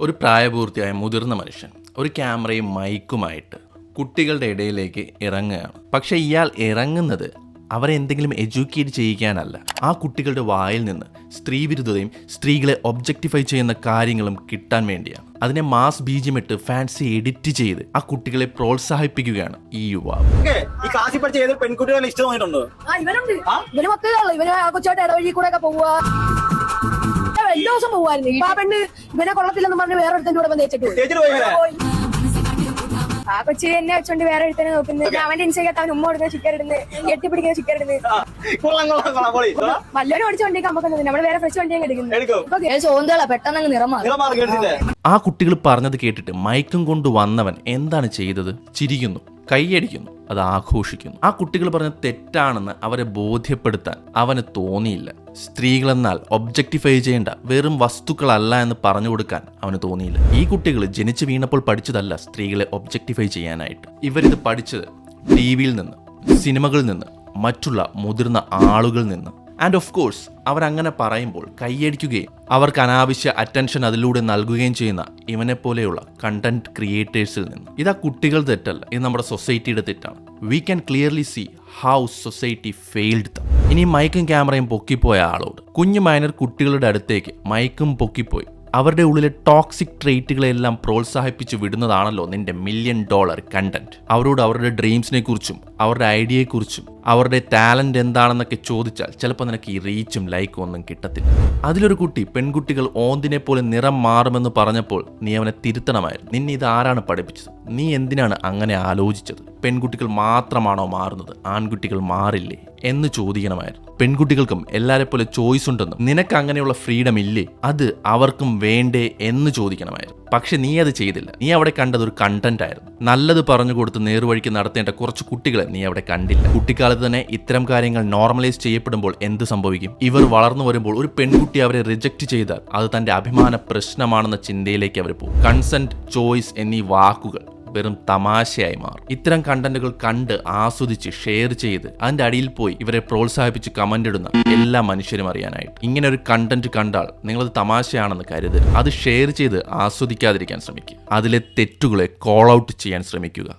ഒരു പ്രായപൂർത്തിയായ മുതിർന്ന മനുഷ്യൻ ഒരു ക്യാമറയും മൈക്കുമായിട്ട് കുട്ടികളുടെ ഇടയിലേക്ക് ഇറങ്ങുകയാണ്. പക്ഷേ ഇയാൾ ഇറങ്ങുന്നത് അവരെ എന്തെങ്കിലും എഡ്യൂക്കേറ്റ് ചെയ്യിക്കാനല്ല ആ കുട്ടികളുടെ വായിൽ നിന്ന് സ്ത്രീവിരുദ്ധതയും സ്ത്രീകളെ ഒബ്ജക്റ്റിഫൈ ചെയ്യുന്ന കാര്യങ്ങളും കിട്ടാൻ വേണ്ടിയാണ്. അതിനെ മാസ് ബീജമിട്ട് ഫാൻസി എഡിറ്റ് ചെയ്ത് ആ കുട്ടികളെ പ്രോത്സാഹിപ്പിക്കുകയാണ് ഈ യുവാവ്. ഓക്കേ, ഈ ക്ലാസ്സിൽ പഠിച്ച ഏതൊരു പെൺകുട്ടികളെ ഇഷ്ടമായിട്ടുണ്ടോ ഇവനുണ്ട്. ഇവന് മക്കളേ ഉള്ളു ഇവന് ആ കൊച്ചോട്ട് ഇടവഴി കൂടെ ഒക്കെ പോവുക. എല്ലാ ദിവസം പോവായിരുന്നു ഇപ്പൊ ആ പെണ്ണ് ഇവനെ കൊള്ളത്തില്ലെന്ന് പറഞ്ഞ് വേറെ ഒരുത്തന്റെ കൂടെ വന്നേച്ചിട്ട് പോയി. ആ കൊച്ചി എന്നെ വെച്ചോണ്ട് വേറെ ഒരുത്തനെ നോക്കുന്നു അവന്റെ ഇൻസ്റ്റഗ്രാം അവൻ ഉമ്മ കൊടുക്കുന്ന ചിക്കൻ ഇടുന്നു കെട്ടിപ്പിടിക്കുന്ന ചിക്കൻ ഇടുന്നു ആ, കൊള്ളാം കൊള്ളാം കൊള്ളാം പൊളി. ഓടിച്ച നമുക്ക് നമ്മൾ വേറെ ഫ്രഷ് വണ്ടിയൊക്കെ എടുക്കുന്നു. എടുക്കും. ഇപ്പൊ പെട്ടെന്ന് അങ്ങ് നിറം മാറും ആ കുട്ടികൾ പറഞ്ഞത് കേട്ടിട്ട് മയക്കം കൊണ്ട് വന്നവൻ എന്താണ് ചെയ്തത്? ചിരിക്കുന്നു കൈയടിക്കുന്നു. അത് ആഘോഷിക്കുന്നു. ആ കുട്ടികൾ പറഞ്ഞ തെറ്റാണെന്ന് അവരെ ബോധ്യപ്പെടുത്താൻ അവന് തോന്നിയില്ല. സ്ത്രീകളെന്നാൽ ഒബ്ജക്റ്റിഫൈ ചെയ്യേണ്ട വെറും വസ്തുക്കളല്ല എന്ന് പറഞ്ഞു കൊടുക്കാൻ അവന് തോന്നിയില്ല. ഈ കുട്ടികൾ ജനിച്ചു വീണപ്പോൾ പഠിച്ചതല്ല സ്ത്രീകളെ ഒബ്ജക്റ്റിഫൈ ചെയ്യാനായിട്ട്. ഇവരിത് പഠിച്ചത് ടി വിയിൽ നിന്ന് സിനിമകളിൽ നിന്ന് മറ്റുള്ള മുതിർന്ന ആളുകളിൽ നിന്ന് ആൻഡ് ഓഫ് കോഴ്സ് അവരങ്ങനെ പറയുമ്പോൾ കൈയടിക്കുകയും അവർക്ക് അനാവശ്യ അറ്റൻഷൻ അതിലൂടെ നൽകുകയും ചെയ്യുന്ന ഇവനെ പോലെയുള്ള കണ്ടന്റ് ക്രിയേറ്റേഴ്സിൽ നിന്ന്. ഇതാ കുട്ടികൾ തെറ്റല്ല ഇത് നമ്മുടെ സൊസൈറ്റിയുടെ തെറ്റാണ്. We can clearly see how society failed them ഇനി മൈക്കും ക്യാമറയും പൊക്കിപ്പോയ ആളോട്. കുഞ്ഞു മൈനർ കുട്ടികളുടെ അടുത്തേക്ക് മൈക്കും പൊക്കിപ്പോയി. അവരുടെ ഉള്ളിലെ ടോക്സിക് ട്രേറ്റുകളെല്ലാം പ്രോത്സാഹിപ്പിച്ച് വിടുന്നതാണല്ലോ നിന്റെ മില്യൺ ഡോളർ കണ്ടന്റ് അവരോട് അവരുടെ ഡ്രീംസിനെ കുറിച്ചും അവരുടെ ഐഡിയയെക്കുറിച്ചും അവരുടെ ടാലന്റ് എന്താണെന്നൊക്കെ ചോദിച്ചാൽ ചിലപ്പോൾ നിനക്ക് ഈ റീച്ചും ലൈക്കും ഒന്നും കിട്ടത്തില്ല. അതിലൊരു കുട്ടി പെൺകുട്ടികൾ ഓന്തിനെ പോലെ നിറം മാറുമെന്ന് പറഞ്ഞപ്പോൾ നീ അവനെ തിരുത്തണമായിരുന്നു. നിന്നെ ഇത് ആരാണ് പഠിപ്പിച്ചത്? നീ എന്തിനാണ് അങ്ങനെ ആലോചിച്ചത്? പെൺകുട്ടികൾ മാത്രമാണോ മാറുന്നത്? ആൺകുട്ടികൾ മാറില്ലേ എന്ന് ചോദിക്കണമായിരുന്നു. പെൺകുട്ടികൾക്കും എല്ലാരെ പോലെ ചോയ്സ് ഉണ്ടെന്നും നിനക്ക് അങ്ങനെയുള്ള ഫ്രീഡം ഇല്ലേ? അത് അവർക്കും വേണ്ടേ എന്ന് ചോദിക്കണമായിരുന്നു. പക്ഷെ നീ അത് ചെയ്തില്ല. നീ അവിടെ കണ്ടത് ഒരു കണ്ടന്റ് ആയിരുന്നു. നല്ലത് പറഞ്ഞു കൊടുത്ത് നേർവഴിക്ക് നടത്തേണ്ട കുറച്ച് കുട്ടികളെ നീ അവിടെ കണ്ടില്ല. കുട്ടിക്കാലത്ത് തന്നെ ഇത്തരം കാര്യങ്ങൾ നോർമലൈസ് ചെയ്യപ്പെടുമ്പോൾ എന്ത് സംഭവിക്കും? ഇവർ വളർന്നു വരുമ്പോൾ ഒരു പെൺകുട്ടി അവരെ റിജക്ട് ചെയ്താൽ അത് തന്റെ അഭിമാന പ്രശ്നമാണെന്ന ചിന്തയിലേക്ക് അവർ പോകും. കൺസെന്റ് ചോയ്സ് എന്നീ വാക്കുകൾ വെറും തമാശയായി മാറും. ഇത്തരം കണ്ടന്റുകൾ കണ്ട് ആസ്വദിച്ച് ഷെയർ ചെയ്ത് അതിന്റെ അടിയിൽ പോയി ഇവരെ പ്രോത്സാഹിപ്പിച്ച് കമന്റ് ഇടുന്ന എല്ലാ മനുഷ്യരും അറിയാനായിട്ട്. ഇങ്ങനെ ഒരു കണ്ടന്റ് കണ്ടാൽ നിങ്ങളത് തമാശയാണെന്ന് കരുതരുത്. അത് ഷെയർ ചെയ്ത് ആസ്വദിക്കാതിരിക്കാൻ ശ്രമിക്കുക. അതിലെ തെറ്റുകളെ കോൾ ഔട്ട് ചെയ്യാൻ ശ്രമിക്കുക.